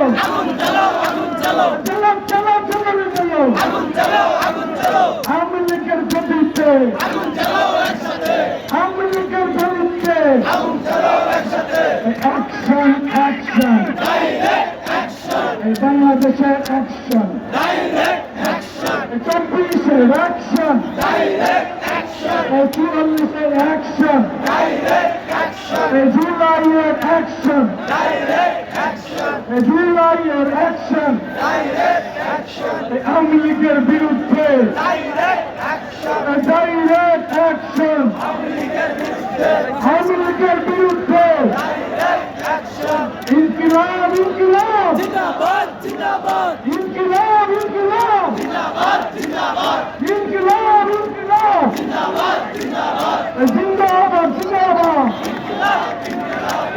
জ্বালাও আগুন জ্বালাও আগুন জ্বালাও জ্বালাও জ্বালাও জ্বালাও জ্বালাও আগুন জ্বালাও আগুন জ্বালাও আওয়ামী লীগের বিরুদ্ধে আগুন জ্বালাও একসাথে আওয়ামী লীগের বিরুদ্ধে আগুন জ্বালাও একসাথে অ্যাকশন অ্যাকশন ডাইরেক্ট অ্যাকশন বাংলাদেশের অ্যাকশন ডাইরেক্ট অ্যাকশন চব্বিশের অ্যাকশন ডাইরেক্ট অ্যাকশন চুয়াল্লিশের অ্যাকশন ডাইরেক্ট অ্যাকশন জুলাইয়ের অ্যাকশন ডাইরেক্ট এই জুলাইয়ের অ্যাকশন এই আওয়ামী লীগের বিরুদ্ধে ডাইরেক্ট অ্যাকশন আওয়ামী লীগের বিরুদ্ধে ইনকিলাব ইনকিলাব জিন্দাবাদ জিন্দাবাদ ইনকিলাব ইনকিলাব জিন্দাবাদ জিন্দাবাদ ইনকিলাব ইনকিলাব জিন্দাবাদ জিন্দাবাদ জিন্দাবাদ জিন্দাবাদ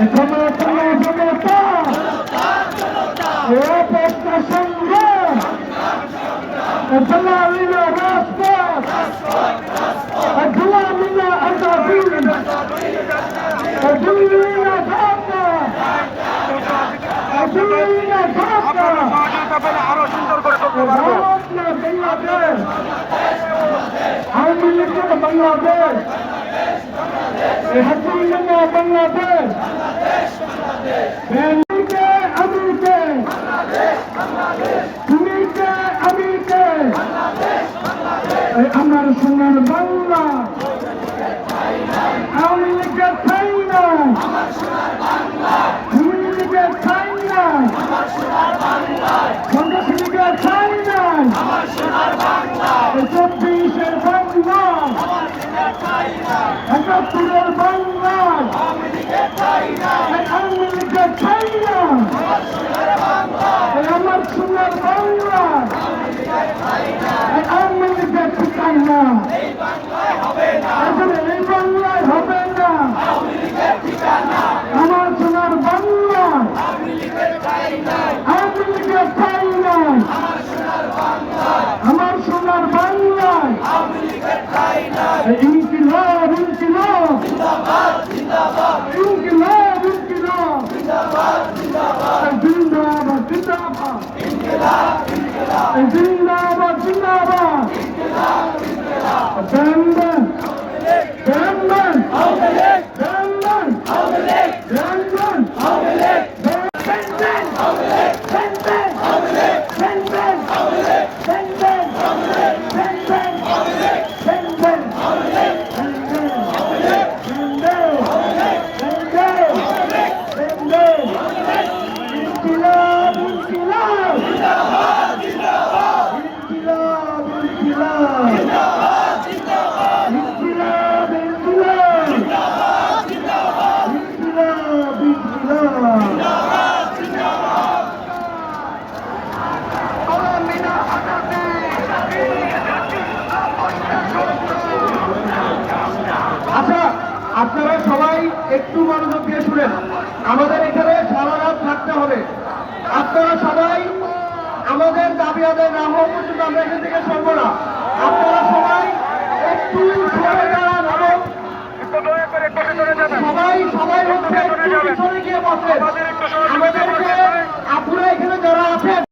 জনতা طلع لنا باسبور طلع لنا أساطير طلع لنا فاطمة طلع لنا فاطمة ضربنا بنغلاديش عامل لنا بنغلاديش يحبون لنا بنغلاديش بنغلاديش بنغلاديش আমার বাংলা। আওয়ামী লীগের চাই না আওয়ামী লীগের চাই না কংগ্রেস লীগের চাই না চব্বিশের বাংলা। একাত্তরের বাংলা। আওয়ামী লীগের চাই না আমার সোনার বাংলা। ঠিকানা আসলে এই বাংলায় হবে না আমার সোনার বাংলা আওয়ামী লীগের ঠাই নাই আমার সোনার বাংলায় ইনকিলাব জিন্দাবাদ জিন্দাবাদ একটু মনোযোগ দিয়ে শুনেন। আমাদের এখানে সারা রাত থাকতে হবে। আপনারা সবাই আমাদের দাবি আদায় না হওয়া পর্যন্ত আমরা এখান থেকে সরব না। আপনারা সবাই একটু সবাই সবাই হচ্ছে গিয়ে আমাদেরকে আপনারা এখানে যারা আছেন